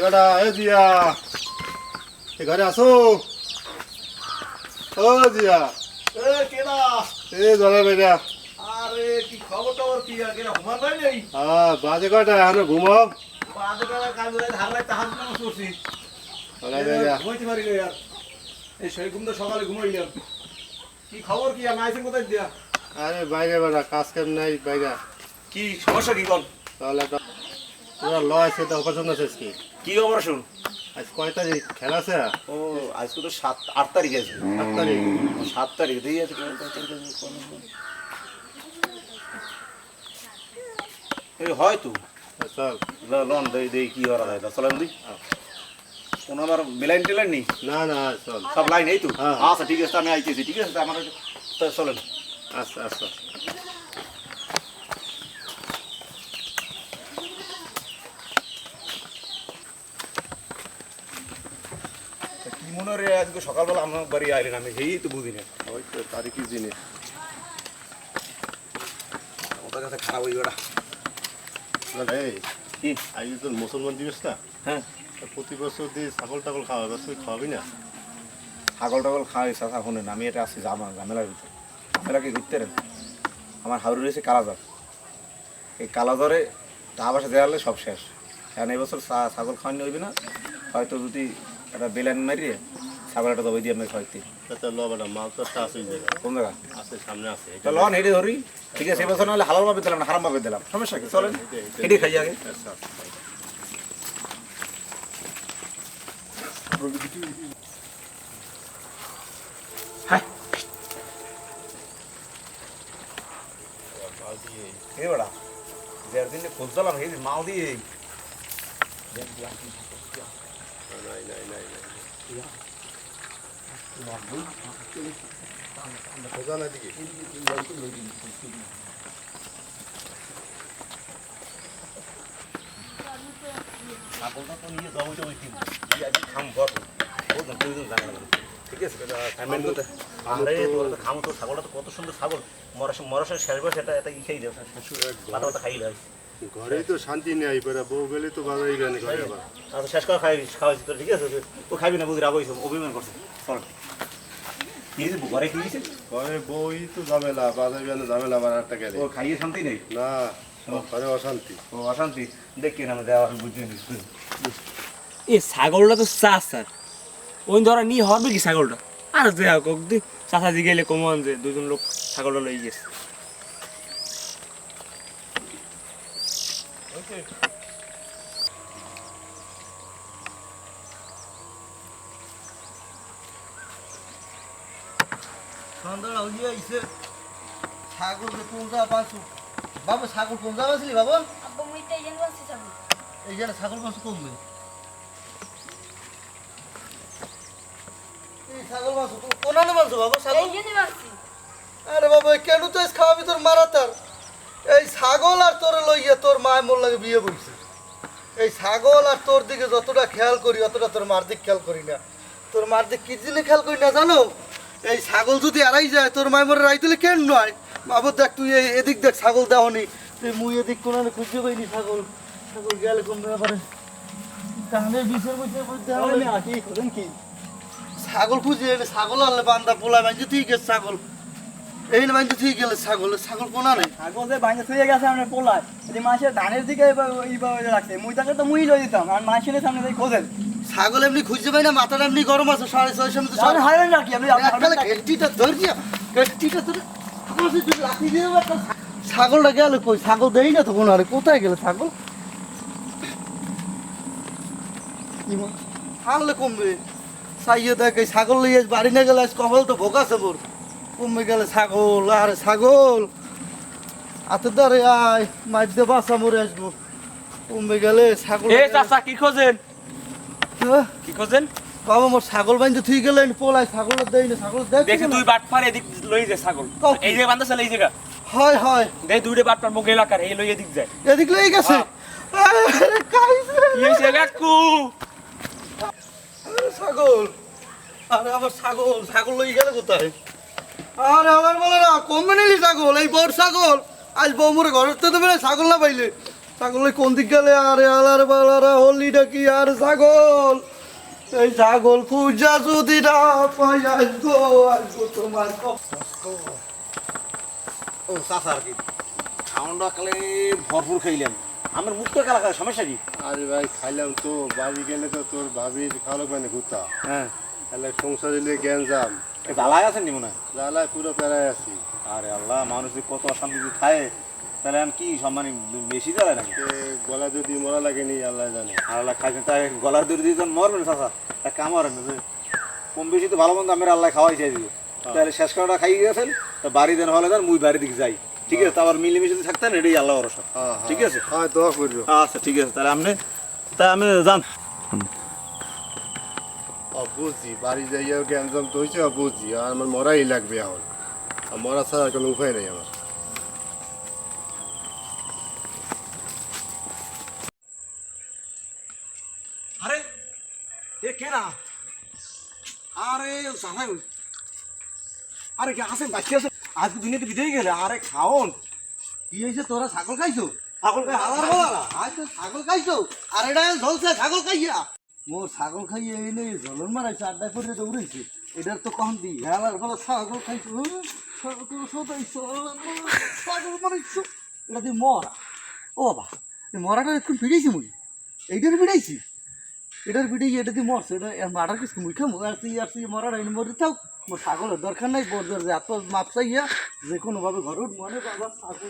এবারটা এ জিয়া। এ ঘরে আসো। ও জিয়া। এ কেডা? এ জলে বেটা। আরে কি খবর টবর কি? কেডা হুমার ভাই নেই? হ্যাঁ বাজে কয়টা এখনও ঘুমাও? বাজে কালা কাজ করে ধারলাই তাহাজ নামাজ পড়ছি জলে বেটা। ঘুমাইতে পারি না ইয়ার এই সেই ঘুম তো সকালে ঘুমাইলাম। কি খবর কি? আর নাইছেন কোথায় দিয়া? আরে বাইরে বেটা কাজ কাম নাই বাইরে। কি সমস্যা কি কোন? তাহলে একটা তোরা ল আছে তো অপারেশন আছে কি কি অপারেশন আজ কয় তারিখ? খেলা আছে? ও আজকে তো সাত আট তারিখ আছে। সাত তারিখ। সাত তারিখ দিয়ে আছে? এই হয়তো। চল। লন দেই কি করা যায় চলেন দি। কোন আমার বেলাইন টেলাইন নেই? না না চল। সব লাইন এই তো? হ্যাঁ। আচ্ছা ঠিক আছে আমি আইতেছি ঠিক আছে? আমার তো চলেন। আচ্ছা আচ্ছা। তা রে আজকে সকালবেলা আমার বাড়ি আইলেন আমি সেই তো বুঝি না ওই তো তারিখই জিনিস ওটার কাছে খারাপ হই ওটা কি? আজ তো মুসলমান দিবস না হ্যাঁ। প্রতি বছর দিয়ে ছাগল টাগল খাওয়া তুই খাওয়াবি না? ছাগল টাগল খাওয়াই চাষা শোনেন আমি এটা আসছি জামা ঝামেলার ভিতরে। ঝামেলাকে ঘুরতে রেন আমার হাউরি রয়েছে কালাজার। এই কালাজারে টাকা পয়সা দেওয়ালে সব শেষ। কারণ এবছর ছাগল খাওয়ানি হইবে না। হয়তো যদি একটা বেলান মারিয়ে ছাগল একটা দবাই দিয়ে আমি খাওয়াইতে তাতে ল বেটা মাল তো একটা আছে এই জায়গায়। কোন জায়গা? সামনে আছে তো লন হেঁটে ধরি। ঠিক আছে এবছর নাহলে হালাল ভাবে দিলাম না হারাম ভাবে দিলাম। সমস্যা কি? চলেন। হেঁটে খাই আগে। হ্যাঁ। এ বড়া দেড় দিনে খুঁজলাম এই মাও দিয়ে নাই নাই নাই নাই খোঁজা নাই দিকে ছাগলটা তো নিয়ে যাব ঠিক আছে ছাগলটা কত সুন্দর ছাগল মরাস মরাসের শেষ বয়স এটা এটা ই খেয়ে দেবে পাতা পাতা খাই দেয় ঘরেই তো শান্তি নেই পরে বউ গেলে তো বাজাই গানে ঘরে আবার। আর শেষ করে খাই খাওয়াইছি তোর ঠিক আছে? ও খাবি না বুঝি রাগ অভিমান করছে। চল। ঘরে কি ঘরে বউই তো ঝামেলা বাজাই গানে ঝামেলা আবার একটা গেলে। ও খাইয়ে শান্তি নেই? না ঘরে অশান্তি। ও অশান্তি? দেখি না আমি দেওয়া বুঝতে নিচ্ছি এ ছাগলটা তো চাষ স্যার ওই ধরা নিয়ে হবে কি ছাগলটা? আর যে হোক দি চাষাজি গেলে কমান যে দুজন লোক ছাগলটা লই গেছে। হইয়া আইছে। ছাগল যে পৌঁছা পাঁচু বাবা ছাগল পৌঁছা পাচ্ছিলি বাবা? আব্বা মুই তো এজেন্ট বলছি সব এই ছাগল মাংস কমবে এই ছাগল মাংস কোনানে মাংস বাবা ছাগল? আরে বাবা কেন তো আজ খাওয়াবি তোর মারা তার এই ছাগল আর তোর লইয়া তোর মায় মোর লাগে বিয়ে বইছে। এই ছাগল আর তোর দিকে যতটা খেয়াল করি অতটা তোর মার দিক খেয়াল করি না। তোর মার দিক কি জিনিস খেয়াল করি না জানো? এই ছাগল যদি এড়াই যায় তোর মায় মোরে রাইতেলে কেন নয়? বাবু দেখ তুই এই এদিক দেখ ছাগল দেওনি। তুই মুই এদিক কোনানে খুঁজতে পাইনি ছাগল। ছাগল গেলে কমবে ব্যাপারে? তাহলে বিষের মধ্যে মধ্যে কি করেন কি? ছাগল খুঁজে এনে ছাগল আনলে বান্দা পোলা বাঞ্জে তুই আছে ছাগল। এই বাঞ্জে ঠিক গেলে ছাগল ছাগল কোনা নেই? ছাগল যে থুয়ে গেছে আমরা পোলায়। যদি মাসের ধানের দিকে এইভাবে রাখছে মুই তাকে তো মুই লই দিতাম আর মাসের সামনে যাই খোঁজেন। ছাগল এমনি খুঁজতে পাই না মাথাটা এমনি গরম আছে সাড়ে তো হারেন? গেটটিটা ধরিয়া গেটটিটা ধরে তুই দিয়ে ছাগলটা গেল কই ছাগল দেই না তো কোনো আরে কোথায় গেলে ছাগল? আনলে কমবে। সাইয়ে দেখ ছাগল লইয়ে বাড়ি না গেলে আজ কপাল তো ভোগাছে মোর কমবে গেলে ছাগল আরে ছাগল। হাতের দ্বারে আয় মাছ দিয়ে বাসা মরে আসব। কমবে গেলে ছাগল এ চাচা কি খোঁজেন? হ্যাঁ? কি খোঁজেন? বাবা মোর ছাগল বাইন্দে থুই গেলেন পোলাই ছাগল দেই না ছাগল দেখ দেখি দুই বাট পার এদিক লই যায় ছাগল। কি? এই যে বান্ধা এই জায়গা। হয় হয়। দেখ দুইটা বাট পার মুখ এলাকার এই লই এদিক যায়। এদিক লেগে গেছে। আরে খাইছে কি হয়েছে কাকু? আরে ছাগল। আরে আমার ছাগল ছাগল লই গেলে কোথায়? আরে আমার বলে না কমবে নিলি ছাগল এই বড় ছাগল। আজ বউ মোরে ঘরের তো না ছাগল না পাইলে। ছাগল কোন দিক গেলে? আরে আলার বালারা হলিটা কি আর ছাগল? এই ছাগল পূজা যদি না পাই আসব আসব তোমার ও চাচা আর কি। খাওয়ানটা কালে ভরপুর খাইলেন। আমার মুখ তো কালা সমস্যা কি? আরে ভাই খাইলাম তো। বাড়ি গেলে তো তোর ভাবির খাওয়ালো মানে ঘুরতা হ্যাঁ। তাহলে সংসার যাম। জ্বালায় আছেন নি মনে হয়? জ্বালায় পুরো প্যারায় আছি। আরে আল্লাহ মানুষ যে কত অশান্তি যে খায় তাহলে আমি কি সম্মানী বেশি জ্বালায় নাকি? গলা যদি মরা লাগেনি আল্লাহ জানে। আল্লাহ খাইছেন তাই গলার দূরে দিয়ে মরবেন চাচা তা কাম করেন না যে। কম বেশি তো ভালো মন্দ আমার আল্লাহ খাওয়াই চাই দিবে। তাহলে শেষ খাওয়াটা খাই গেছেন তা বাড়ি দেন হলে যান মুই বাড়ি দিকে যাই। ঠিক আছে তারপর মিলেমিশে যদি থাকতেন এটাই আল্লাহ ভরসা। হ্যাঁ, হ্যাঁ। ঠিক আছে? হ্যাঁ দোয়া করব আচ্ছা ঠিক আছে তাহলে আপনি তাই আমি ও বুঝছি বাড়ি যাইয়া জ্ঞান জাম তো হয়েছে ও বুঝছি আর আমার মরাই লাগবে এখন। আর মরা ছাড়া কোনো উপায় নেই আমার। আরে এ কে না আরে সাহাই আরে কে আসেন বাচ্চা আছে। আজ দুনিয়াতে বিদায় গেলে আরে খাওন। কি হয়েছে তোরা ছাগল খাইছো? ছাগল খাই হালার বলা আজ তো ছাগল খাইছো? আর এটা ঝলছে ছাগল খাইয়া। মোর ছাগল খাইয়ে এই নেই ঝলন মারাইছে আড্ডা করে দৌড়াইছে। এটার তো কম দি, হেলার ফলে ছাগল খাইছো। ছাগল সদাইছো এটা তুই মরা। ও বাবা মরাটা একটু ফিরেছি মুই। এইটার ফিরাইছি এটার ভিডিও এটা তুই মরছে। এটা মারার কিছু মুই খামু। আর তুই আর তুই মরার এনে মরে থাক, মোর ছাগলের দরকার নাই, বোর যে এত মাপ চাইয়া যে কোনোভাবে ঘর উঠ মনে বাবা, ছাগল